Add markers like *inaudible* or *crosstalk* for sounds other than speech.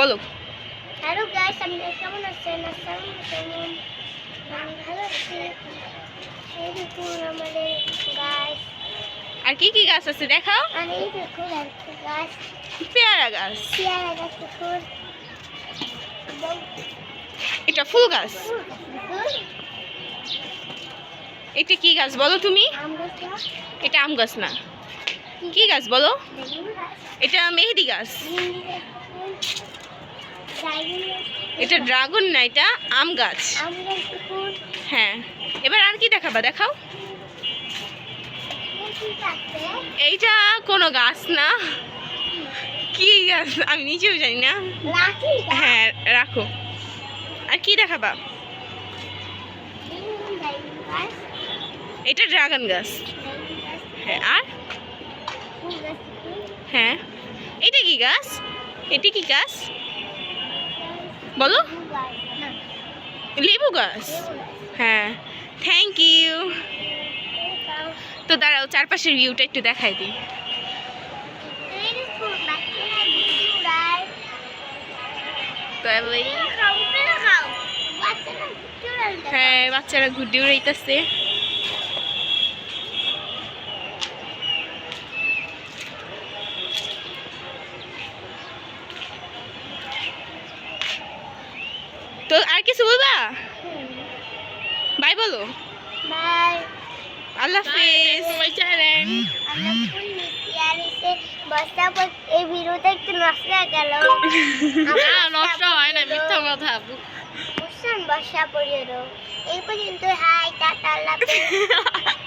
বলো। Hello guys আপনারা কেমন আছেন আসসালামু আলাইকুম আমি ভালো আছি এই দেখুন আমাদের গাছ আর কি কি গাছ আছে দেখাও। আর এই দেখুন একটা গাছ পেয়ারা গাছ। পেয়ারা গাছ দেখুন এটা ফুল গাছ। এটা কি গাছ বলো তুমি? আম এটা আম গাছ না। কি গাছ বলো? এটা মেহেদি গাছ। এটা ড্রাগন না এটা আম গাছ। হ্যাঁ। এবার আর কি দেখাবা দেখাও। এইটা কোনো গাছ না। কি গাছ? আমি নিজেও জানি না। হ্যাঁ রাখো। আর কি দেখাবা? এটা ড্রাগন গাছ। হ্যাঁ আর? হ্যাঁ। এটা কি গাছ? এটা কি গাছ? বলো। লেবু গাছ? হ্যাঁ। থ্যাংক ইউ তো দাঁড়াও চারপাশের ভিউটা একটু দেখাই দিই। হ্যাঁ বাচ্চারা ঘুরতে উড়াইতেছে তো আর কিছু বলবা? বাই বলো। বাই। আল্লাহ হাফেজ। এই ভিডিওটা একটু নষ্ট হয়ে গেল। না নষ্ট হয় না মিথ্যা কথা বুঝছেন বর্ষা পড়িয়ে এই পর্যন্ত হাই টাটা আল্লাহ। *laughs*